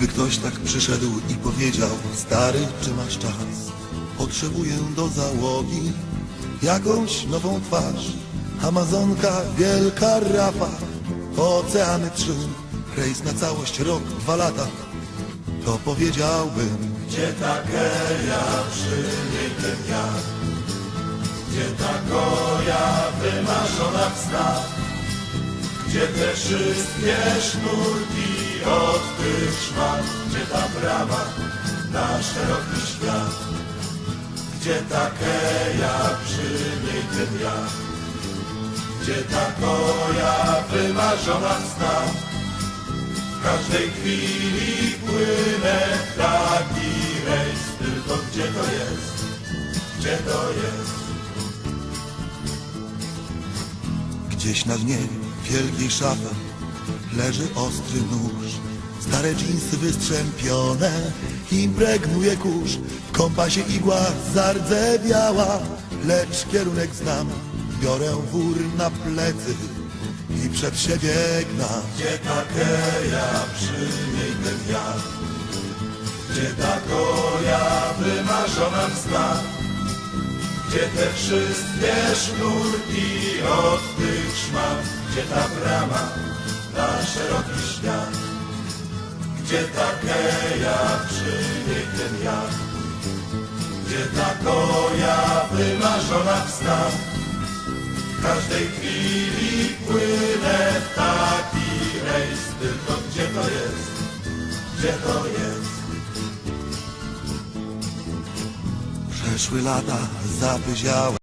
Gdyby ktoś tak przyszedł i powiedział Stary, czy masz czas? Potrzebuję do załogi Jakąś nową twarz Amazonka, wielka rapa Oceany trzy Rejs na całość, rok, dwa lata To powiedziałbym Gdzie ta geja przy niej ten wiatr? Gdzie ta koja wymarzona w snach? Gdzie te wszystkie sznurki od tych szmat? Gdzie ta brama na szeroki świat? Gdzie ta geja przy niej wiatr? Gdzie ta koja wymarzona snach? W każdej chwili płynę taki rejs, tylko gdzie to jest? Gdzie to jest? Gdzieś na dnie wielkiej szafy leży ostry nóż. Stare dżinsy wystrzępione, impregnuje kurz. W kompasie igła zardzewiała, lecz kierunek znam. Biorę wór na plecy i przed siebie gnam. Gdzie ta keja, przy niej ten wiatr? Gdzie ta koja wymarzona snach? Gdzie te wszystkie sznurki od tych szmat? Gdzie ta brama Gdzie ta keja, przy niej ten wiatr? Gdzie ta koja wymarzona w snach? W każdej chwili płynę w taki rejs, tylko gdzie to jest? Gdzie to jest? Przeszły lata zapyziałe.